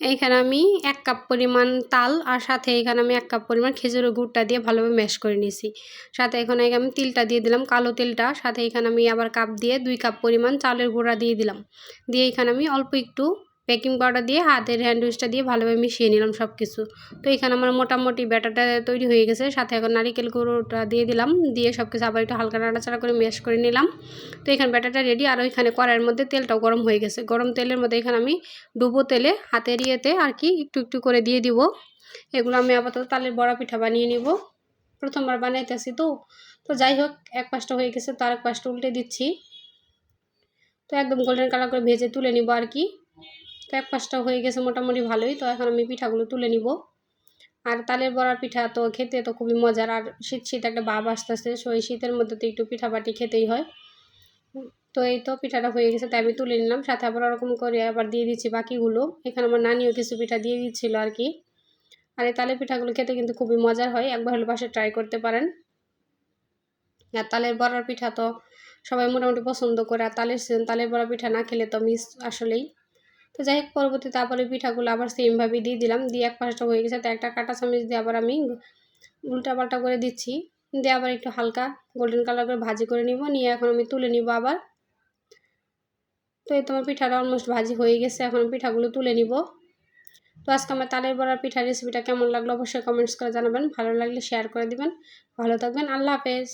এইখানে আমি এক কাপ পরিমাণ তাল আর সাথে এখানে আমি এক কাপ পরিমাণ খেজুরের গুড়টা দিয়ে ভালোভাবে ম্যাশ করে নিয়েছি। সাথে এখানে আমি তিলটা দিয়ে দিলাম, কালো তেলটা। সাথে এখানে আমি আবার কাপ দিয়ে দুই কাপ পরিমাণ চালের গুঁড়া দিয়ে দিলাম। দিয়ে এখানে আমি অল্প একটু বেকিং পাউডার দিয়ে, হাতের হ্যান্ডউইচটা দিয়ে ভালোভাবে মিশিয়ে নিলাম সব কিছু তো এখানে আমার মোটামুটি ব্যাটারটা তৈরি হয়ে গেছে, সাথে এখন নারিকেল গুঁড়োটা দিয়ে দিলাম, দিয়ে সব কিছু আবার একটু হালকা নাড়াচাড়া করে ম্যাশ করে নিলাম। তো এখানে ব্যাটারটা রেডি আর ওইখানে কড়াইয়ের মধ্যে তেলটাও গরম হয়ে গেছে। গরম তেলের মধ্যে এখানে আমি ডুবো তেলে হাতের ইয়েতে আর কি একটু একটু করে দিয়ে দিব। এগুলো আমি আপাতত তালের বড়া পিঠা বানিয়ে নিব। প্রথমবার বানাইতেছি তো। তো যাই হোক, এক পাশটা হয়ে গেছে, তো এক পাশটা উল্টে দিচ্ছি। তো একদম গোল্ডেন কালার করে ভেজে তুলে নিব আর কি। তো এক পাশটা হয়ে গেছে মোটামুটি ভালোই। তো এখন আমি পিঠাগুলো তুলে নিব। আর তালের বড়ার পিঠা তো খেতে তো খুবই মজার। আর শীত শীত একটা ভাব আসতেছে সো এই শীতের মধ্যে তো একটু পিঠা বাটি খেতেই হয়। তো এই তো পিঠাটা হয়ে গেছে, তাই আমি তুলে নিলাম। সাথে আবার ওরকম করে আবার দিয়ে দিচ্ছি বাকিগুলো। এখানে আমার নানিও কিছু পিঠা দিয়ে দিচ্ছিল আর কি। আর এই তালের পিঠাগুলো খেতে কিন্তু খুবই মজার হয়। একবার হলে পাশে ট্রাই করতে পারেন। আর তালের বড়ার পিঠা তো সবাই মোটামুটি পছন্দ করে। আর তালের তালের বড়া পিঠা না খেলে তো মিস আসলেই। তো যাই হোক পরবর্তী তারপরে পিঠাগুলো আবার সেমভাবে দিয়ে দিলাম। দিয়ে এক পাশটা হয়ে গেছে। তো একটা কাটা চামচ দিয়ে আবার আমি উল্টা পাল্টা করে দিচ্ছি। দিয়ে আবার একটু হালকা গোল্ডেন কালার করে ভাজি করে নিব। নিয়ে এখন আমি তুলে নিব আবার। তো এই তোমার পিঠাটা অলমোস্ট ভাজি হয়ে গেছে। এখন পিঠাগুলো তুলে নিব। তো আজকে আমার তালের বড়ার পিঠার রেসিপিটা কেমন লাগল অবশ্যই কমেন্টস করে জানাবেন। ভালো লাগলে শেয়ার করে দিবেন। ভালো থাকবেন। আল্লাহ হাফেজ।